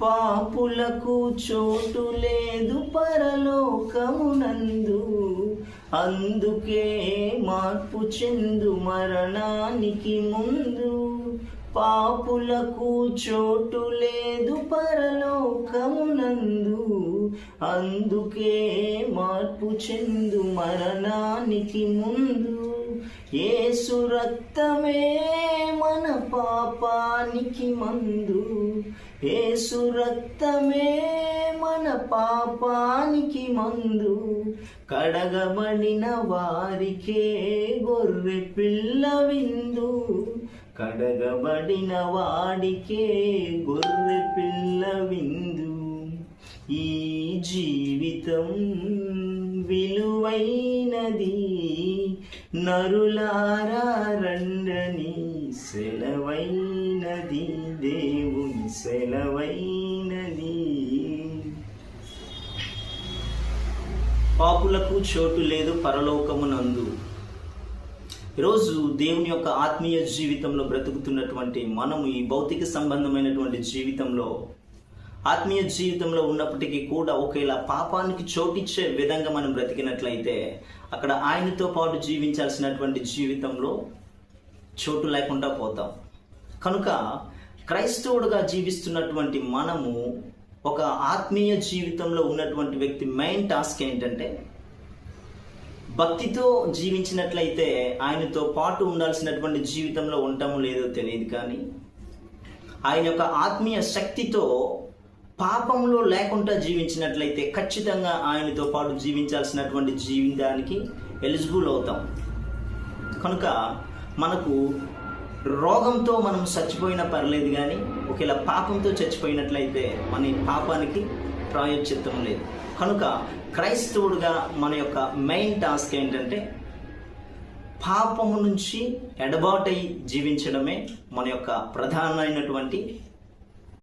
పాపులకు చోటు లేదు పరలోకమునందు. అందుకే మార్పు చెందు మరణానికి ముందు. పాపులకు చోటు లేదు పరలోకమునందు. అందుకే మార్పు చెందు మరణానికి ముందు. ఏసు రక్తమే మన పాపానికి మందు. ఏసు రక్తమే మన పాపానికి మందు. కడగబడిన వారికే గొర్రె పిల్ల విందు. కడగబడిన వాడికే గొర్రె పిల్ల విందు. ఈ జీవితం విలువైనది. నరులారా రండని సెలవైనది దేవుని సెలవైనది. పాపులకు చోటు లేదు పరలోకమునందు. ఈరోజు దేవుని యొక్క ఆత్మీయ జీవితంలో బ్రతుకుతున్నటువంటి మనము ఈ భౌతిక సంబంధమైనటువంటి జీవితంలో ఆత్మీయ జీవితంలో ఉన్నప్పటికీ కూడా ఒకేలా పాపానికి చోటిచ్చే విధంగా మనం బ్రతికినట్లయితే అక్కడ ఆయనతో పాటు జీవించాల్సినటువంటి జీవితంలో చోటు లేకుండా పోతాం. కనుక క్రైస్తవుడుగా జీవిస్తున్నటువంటి మనము ఒక ఆత్మీయ జీవితంలో ఉన్నటువంటి వ్యక్తి మెయిన్ టాస్క్ ఏంటంటే భక్తితో జీవించినట్లయితే ఆయనతో పాటు ఉండాల్సినటువంటి జీవితంలో ఉంటామో లేదో తెలియదు కానీ ఆయన యొక్క ఆత్మీయ శక్తితో పాపంలో లేకుండా జీవించినట్లయితే ఖచ్చితంగా ఆయనతో పాటు జీవించాల్సినటువంటి జీవితానికి ఎలిజిబుల్ అవుతాం. కనుక మనకు రోగంతో మనం చచ్చిపోయినా పర్లేదు కానీ ఒకవేళ పాపంతో చచ్చిపోయినట్లయితే మన పాపానికి ప్రాయోచిత్తం లేదు. కనుక క్రైస్తవుడుగా మన యొక్క మెయిన్ టాస్క్ ఏంటంటే పాపము నుంచి ఎడబాటై జీవించడమే మన యొక్క ప్రధానమైనటువంటి